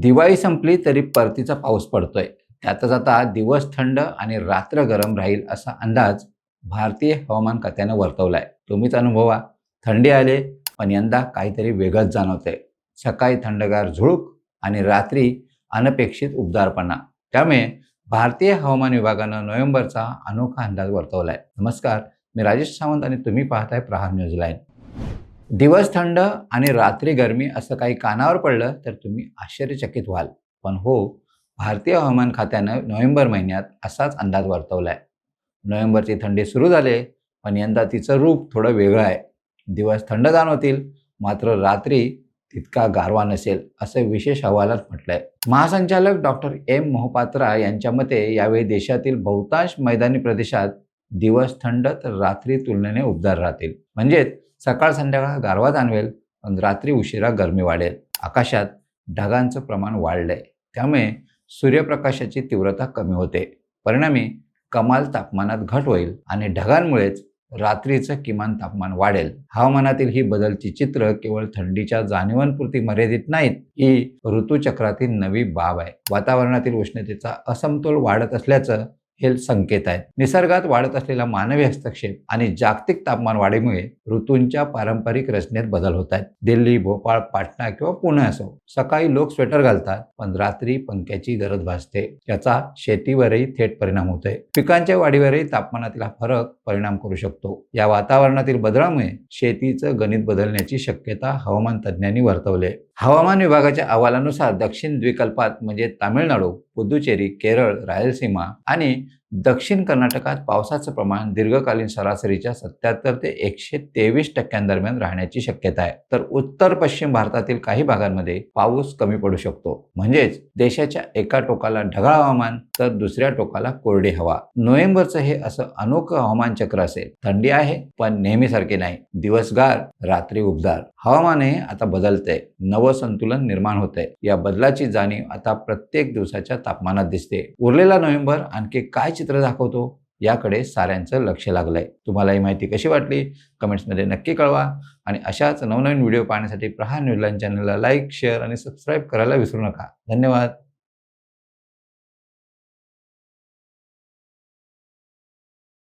दिवाळी संपली तरी परतीचा पाऊस पडतोय. त्यातच आता दिवस थंड आणि रात्र गरम राहील असा अंदाज भारतीय हवामान खात्यानं वर्तवलाय. तुम्हीच अनुभवा. थंडी आले पण यंदा काहीतरी वेगळंच जाणवतंय. सकाळी थंडगार झुळूक आणि रात्री अनपेक्षित उबदारपणा. त्यामुळे भारतीय हवामान विभागानं नोव्हेंबरचा अनोखा अंदाज वर्तवलाय. नमस्कार मी राजेश सावंत आणि तुम्ही पाहताय प्रहार न्यूज लाईन. दिवस थंड आणि रात्री गरमी असं काही कानावर पडलं तर तुम्ही आश्चर्यचकित व्हाल. पण हो भारतीय हवामान खात्यानं नोव्हेंबर महिन्यात असाच अंदाज वर्तवलाय. नोव्हेंबरची थंडी सुरू झाले पण यंदा तिचं रूप थोडं वेगळं आहे. दिवस थंड जाणवतील मात्र रात्री तितका गारवा नसेल असं विशेष अहवालात म्हटलंय. महासंचालक डॉक्टर एम मोहपात्रा यांच्या मते यावेळी देशातील बहुतांश मैदानी प्रदेशात दिवस थंड तर रात्री तुलनेने उबदार राहतील. म्हणजेच सकाळ संध्याकाळ गारवा जाणवेल पण रात्री उशिरा गरमी वाढेल. आकाशात ढगांचं प्रमाण वाढलंय. त्यामुळे सूर्यप्रकाशाची तीव्रता कमी होते. परिणामी कमाल तापमानात घट होईल आणि ढगांमुळेच रात्रीचं किमान तापमान वाढेल. हवामानातील ही बदलची चित्र केवळ थंडीच्या जाणीवांपुरती मर्यादित नाहीत ही ऋतूचक्रातील नवी बाब आहे. वातावरणातील उष्णतेचा असमतोल वाढत असल्याचं हे संकेत आहेत. निसर्गात वाढत असलेला मानवी हस्तक्षेप आणि जागतिक तापमान वाढीमुळे ऋतूंच्या पारंपरिक रचनेत बदल होत आहेत. दिल्ली भोपाळ पाटणा किंवा पुणे असो सकाळी लोक स्वेटर घालतात पण रात्री पंख्याची गरज भासते. याचा शेतीवरही थेट परिणाम होतोय. पिकांच्या वाढीवरही तापमानातील हा फरक परिणाम करू शकतो. या वातावरणातील बदलामुळे शेतीचं गणित बदलण्याची शक्यता हवामान तज्ज्ञांनी वर्तवली हवामान विभागाच्या अहवालानुसार दक्षिण द्विकल्पात म्हणजे तामिळनाडू પુદુચેરી કેરળ રાયલસીમા आणि दक्षिण कर्नाटकात पावसाचं प्रमाण दीर्घकालीन सरासरीच्या सत्याहत्तर ते एकशे तेवीस टक्क्यांदरम्यान राहण्याची शक्यता आहे. तर उत्तर पश्चिम भारतातील काही भागांमध्ये पाऊस कमी पडू शकतो. म्हणजेच देशाच्या एका टोकाला ढगाळ हवामान तर दुसऱ्या टोकाला कोरडी हवा. नोव्हेंबरचं हे असं अनोखं हवामान चक्र असेल थंडी आहे पण नेहमीसारखे नाही. दिवसगार रात्री उबदार. हवामान हे आता बदलतंय. नवं संतुलन निर्माण होतंय. या बदलाची जाणीव आता प्रत्येक दिवसाच्या तापमानात दिसते. उरलेला नोव्हेंबर आणखी काय चित्र दाखवतो याकडे साऱ्यांचं लक्ष लागलंय. तुम्हाला ही माहिती कशी वाटली? कमेंट्समध्ये नक्की कळवा. आणि अशाच नवनवीन व्हिडिओ पाहण्यासाठी प्रहार न्यूजलाईन चॅनलला लाईक शेअर आणि सबस्क्राईब करायला विसरू नका. धन्यवाद.